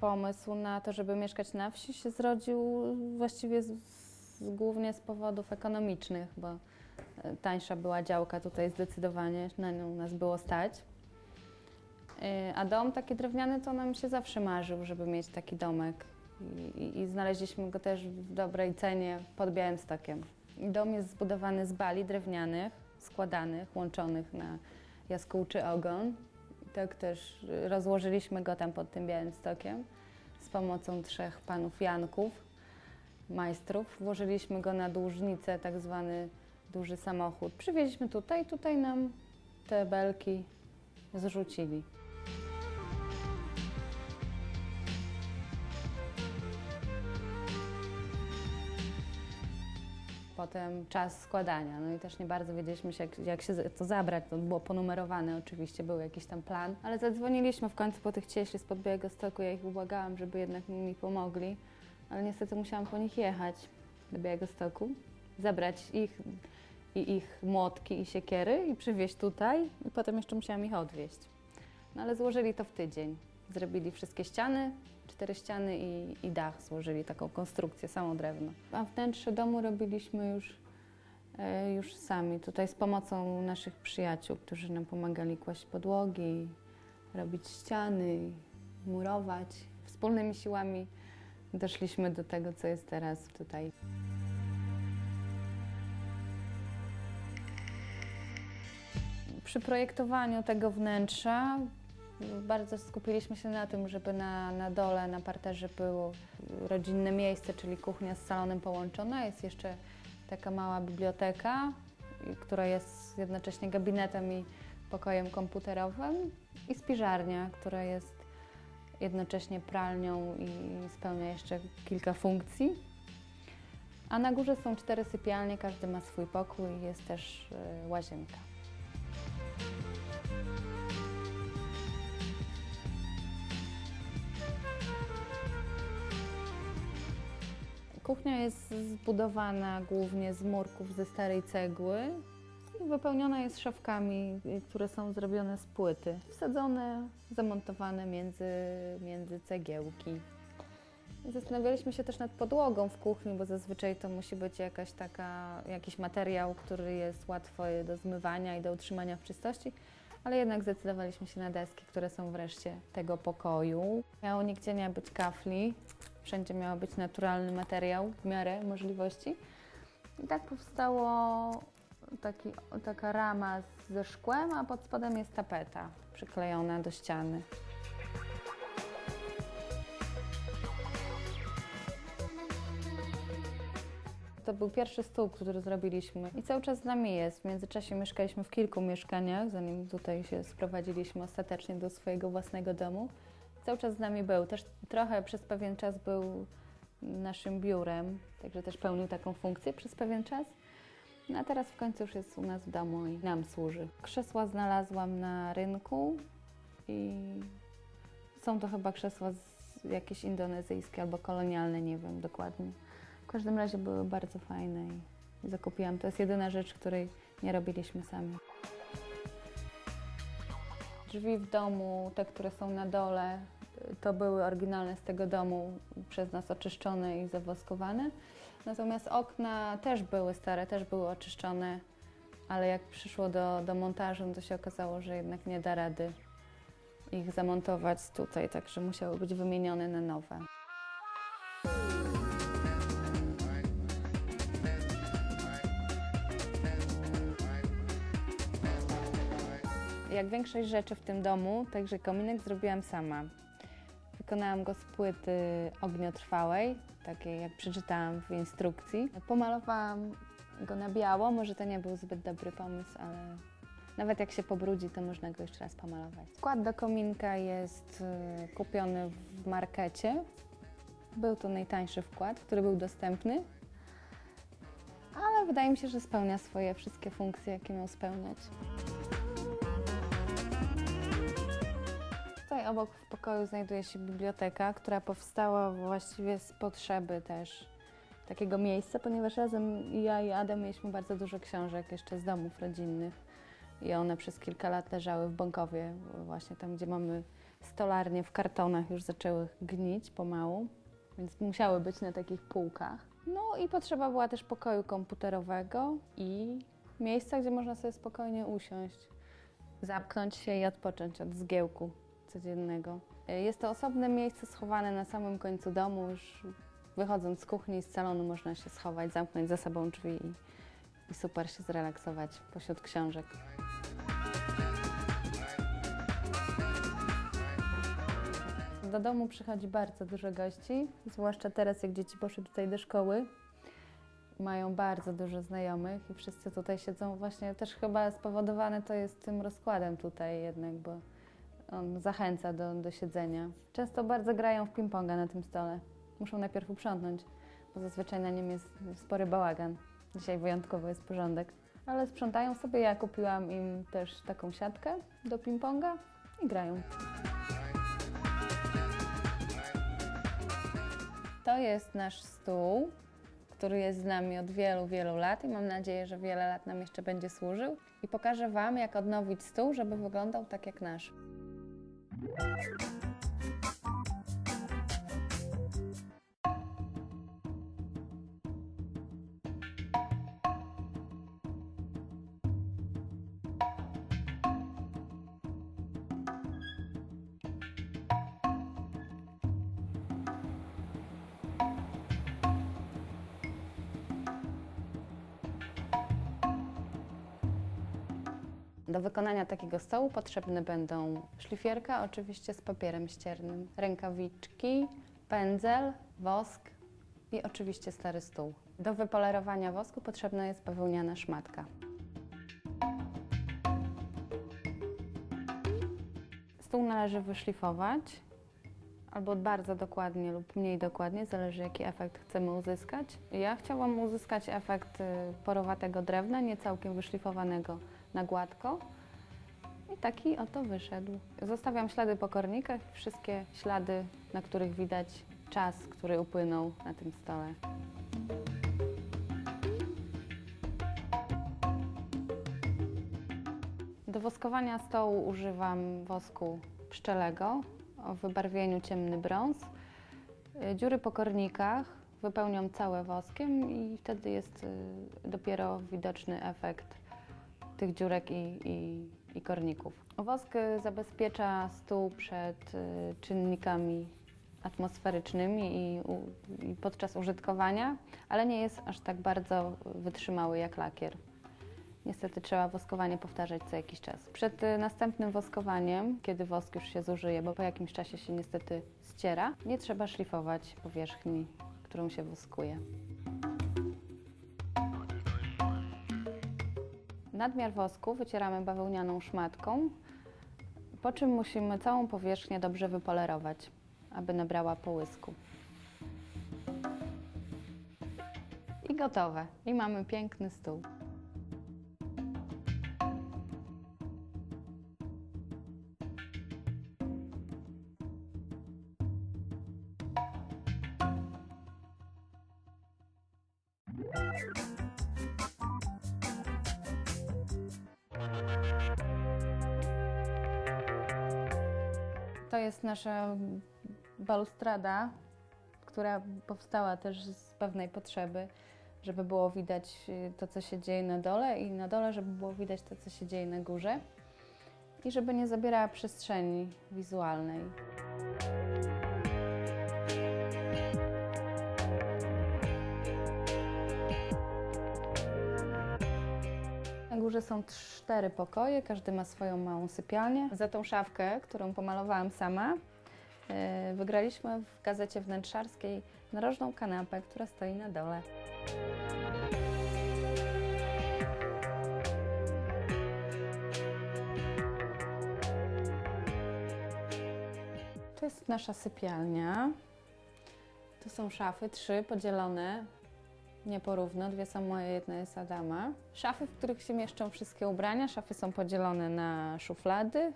pomysł na to, żeby mieszkać na wsi się zrodził właściwie z, z, głównie z powodów ekonomicznych, bo e, tańsza była działka tutaj zdecydowanie, na nią nas było stać. E, A dom taki drewniany to nam się zawsze marzył, żeby mieć taki domek. I, i, znaleźliśmy go też w dobrej cenie pod Białymstokiem. Dom jest zbudowany z bali drewnianych, składanych, łączonych na jaskółczy ogon. Tak też rozłożyliśmy go tam pod tym Białymstokiem z pomocą trzech panów Janków, majstrów. Włożyliśmy go na dłużnicę, tak zwany duży samochód. Przywieźliśmy tutaj, tutaj nam te belki zrzucili. Potem czas składania, no i też nie bardzo wiedzieliśmy się, jak, jak się to zabrać. To było ponumerowane oczywiście, był jakiś tam plan, ale zadzwoniliśmy w końcu po tych cieśli spod Białego Stoku. Ja ich ubłagałam, żeby jednak mi pomogli, ale niestety musiałam po nich jechać do Białego Stoku, zabrać ich i ich młotki i siekiery i przywieźć tutaj i potem jeszcze musiałam ich odwieźć. No ale złożyli to w tydzień. Zrobili wszystkie ściany, cztery ściany i, i dach złożyli, taką konstrukcję, samo drewno. A wnętrze domu robiliśmy już, e, już sami, tutaj z pomocą naszych przyjaciół, którzy nam pomagali kłaść podłogi, robić ściany, murować. Wspólnymi siłami doszliśmy do tego, co jest teraz tutaj. Przy projektowaniu tego wnętrza bardzo skupiliśmy się na tym, żeby na, na dole, na parterze było rodzinne miejsce, czyli kuchnia z salonem połączona. Jest jeszcze taka mała biblioteka, która jest jednocześnie gabinetem i pokojem komputerowym i spiżarnia, która jest jednocześnie pralnią i spełnia jeszcze kilka funkcji. A na górze są cztery sypialnie, każdy ma swój pokój i jest też y, łazienka. Kuchnia jest zbudowana głównie z murków ze starej cegły i wypełniona jest szafkami, które są zrobione z płyty, wsadzone, zamontowane między, między cegiełki. Zastanawialiśmy się też nad podłogą w kuchni, bo zazwyczaj to musi być jakaś taka, jakiś materiał, który jest łatwy do zmywania i do utrzymania w czystości, ale jednak zdecydowaliśmy się na deski, które są wreszcie tego pokoju. Miało nigdzie nie być kafli, wszędzie miał być naturalny materiał w miarę możliwości. I tak powstało taki, taka rama ze szkłem, a pod spodem jest tapeta przyklejona do ściany. To był pierwszy stół, który zrobiliśmy i cały czas z nami jest. W międzyczasie mieszkaliśmy w kilku mieszkaniach, zanim tutaj się sprowadziliśmy ostatecznie do swojego własnego domu. Cały czas z nami był. Też trochę przez pewien czas był naszym biurem, także też pełnił taką funkcję przez pewien czas. No a teraz w końcu już jest u nas w domu i nam służy. Krzesła znalazłam na rynku i są to chyba krzesła jakieś indonezyjskie albo kolonialne, nie wiem dokładnie. W każdym razie były bardzo fajne i zakupiłam. To jest jedyna rzecz, której nie robiliśmy sami. Drzwi w domu, te, które są na dole, to były oryginalne z tego domu, przez nas oczyszczone i zawoskowane. Natomiast okna też były stare, też były oczyszczone, ale jak przyszło do, do montażu, no to się okazało, że jednak nie da rady ich zamontować tutaj, także musiały być wymienione na nowe. Jak większość rzeczy w tym domu, także kominek zrobiłam sama. Wykonałam go z płyty ogniotrwałej, takiej jak przeczytałam w instrukcji. Pomalowałam go na biało, może to nie był zbyt dobry pomysł, ale nawet jak się pobrudzi, to można go jeszcze raz pomalować. Skład do kominka jest y, kupiony w markecie. Był to najtańszy wkład, który był dostępny, ale wydaje mi się, że spełnia swoje wszystkie funkcje, jakie miał spełniać. Tutaj obok w pokoju znajduje się biblioteka, która powstała właściwie z potrzeby też takiego miejsca, ponieważ razem ja i Adam mieliśmy bardzo dużo książek jeszcze z domów rodzinnych i one przez kilka lat leżały w Bąkowie, właśnie tam, gdzie mamy stolarnie w kartonach już zaczęły gnić pomału, więc musiały być na takich półkach. No i potrzeba była też pokoju komputerowego i miejsca, gdzie można sobie spokojnie usiąść, zamknąć się i odpocząć od zgiełku codziennego. Jest to osobne miejsce schowane na samym końcu domu, już wychodząc z kuchni z salonu można się schować, zamknąć za sobą drzwi i, i super się zrelaksować pośród książek. Do domu przychodzi bardzo dużo gości, zwłaszcza teraz, jak dzieci poszły tutaj do szkoły. Mają bardzo dużo znajomych i wszyscy tutaj siedzą. Właśnie też chyba spowodowane to jest tym rozkładem tutaj jednak, bo on zachęca do, do siedzenia. Często bardzo grają w ping-ponga na tym stole. Muszą najpierw uprzątnąć, bo zazwyczaj na nim jest spory bałagan. Dzisiaj wyjątkowo jest porządek. Ale sprzątają sobie, ja kupiłam im też taką siatkę do ping-ponga i grają. To jest nasz stół, który jest z nami od wielu, wielu lat i mam nadzieję, że wiele lat nam jeszcze będzie służył. I pokażę Wam, jak odnowić stół, żeby wyglądał tak jak nasz. Thank you. Do wykonania takiego stołu potrzebne będą szlifierka, oczywiście z papierem ściernym, rękawiczki, pędzel, wosk i oczywiście stary stół. Do wypolerowania wosku potrzebna jest bawełniana szmatka. Stół należy wyszlifować albo bardzo dokładnie lub mniej dokładnie, zależy jaki efekt chcemy uzyskać. Ja chciałam uzyskać efekt y, porowatego drewna, nie całkiem wyszlifowanego na gładko. I taki oto wyszedł. Zostawiam ślady po kornikach, wszystkie ślady, na których widać czas, który upłynął na tym stole. Do woskowania stołu używam wosku pszczelego o wybarwieniu ciemny brąz. Dziury po kornikach wypełniam całe woskiem i wtedy jest y, dopiero widoczny efekt tych dziurek i, i, i korników. Wosk zabezpiecza stół przed y, czynnikami atmosferycznymi i, i podczas użytkowania, ale nie jest aż tak bardzo wytrzymały jak lakier. Niestety trzeba woskowanie powtarzać co jakiś czas. Przed y, następnym woskowaniem, kiedy wosk już się zużyje, bo po jakimś czasie się niestety ściera, nie trzeba szlifować powierzchni, którą się woskuje. Nadmiar wosku wycieramy bawełnianą szmatką, po czym musimy całą powierzchnię dobrze wypolerować, aby nabrała połysku. I gotowe. I mamy piękny stół. To jest nasza balustrada, która powstała też z pewnej potrzeby, żeby było widać y, to, co się dzieje na dole i na dole, żeby było widać to, co się dzieje na górze i żeby nie zabierała przestrzeni wizualnej. Górze są cztery pokoje, każdy ma swoją małą sypialnię. Za tą szafkę, którą pomalowałam sama, e, wygraliśmy w gazecie wnętrzarskiej narożną kanapę, która stoi na dole. To jest nasza sypialnia. Tu są szafy, trzy podzielone nieporówno. Dwie są moje, jedna jest Adama. Szafy, w których się mieszczą wszystkie ubrania. Szafy są podzielone na szuflady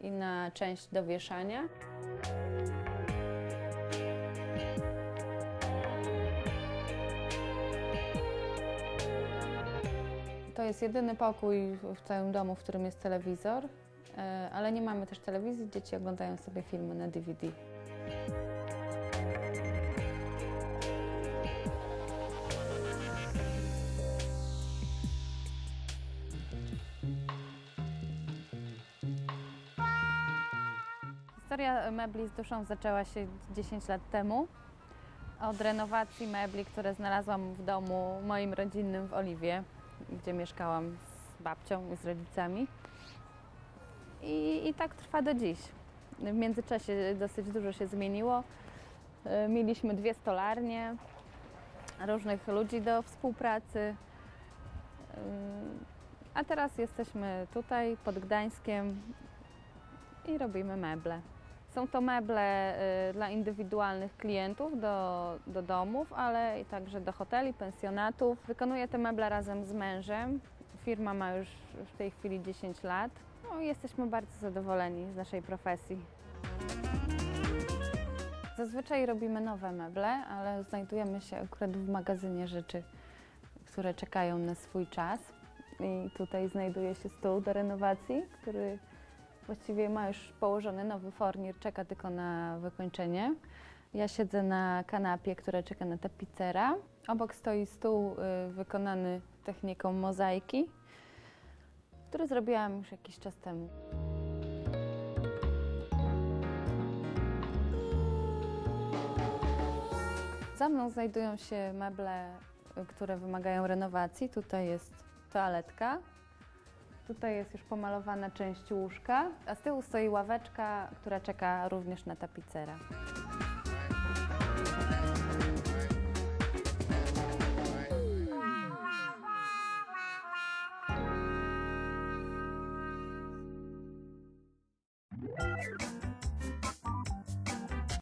i na część do wieszania. To jest jedyny pokój w całym domu, w którym jest telewizor E, Ale nie mamy też telewizji, dzieci oglądają sobie filmy na DVD. Historia mebli z duszą zaczęła się 10 lat temu. Od renowacji mebli, które znalazłam w domu moim rodzinnym w Oliwie, gdzie mieszkałam z babcią i z rodzicami. I, I tak trwa do dziś. W międzyczasie dosyć dużo się zmieniło. E, Mieliśmy dwie stolarnie, różnych ludzi do współpracy. Ym, A teraz jesteśmy tutaj pod Gdańskiem i robimy meble. Są to meble y, dla indywidualnych klientów do, do domów, ale także do hoteli, pensjonatów. Wykonuję te meble razem z mężem. Firma ma już w tej chwili 10 lat. No, jesteśmy bardzo zadowoleni z naszej profesji. Zazwyczaj robimy nowe meble, ale znajdujemy się akurat w magazynie rzeczy, które czekają na swój czas. I tutaj znajduje się stół do renowacji, który właściwie ma już położony nowy fornir, czeka tylko na wykończenie. Ja siedzę na kanapie, która czeka na tapicera. Obok stoi stół y, wykonany techniką mozaiki, który zrobiłam już jakiś czas temu. Za mną znajdują się meble, y, które wymagają renowacji. Tutaj jest toaletka, Tutaj jest już pomalowana część łóżka, a z tyłu stoi ławeczka, która czeka również na tapicera.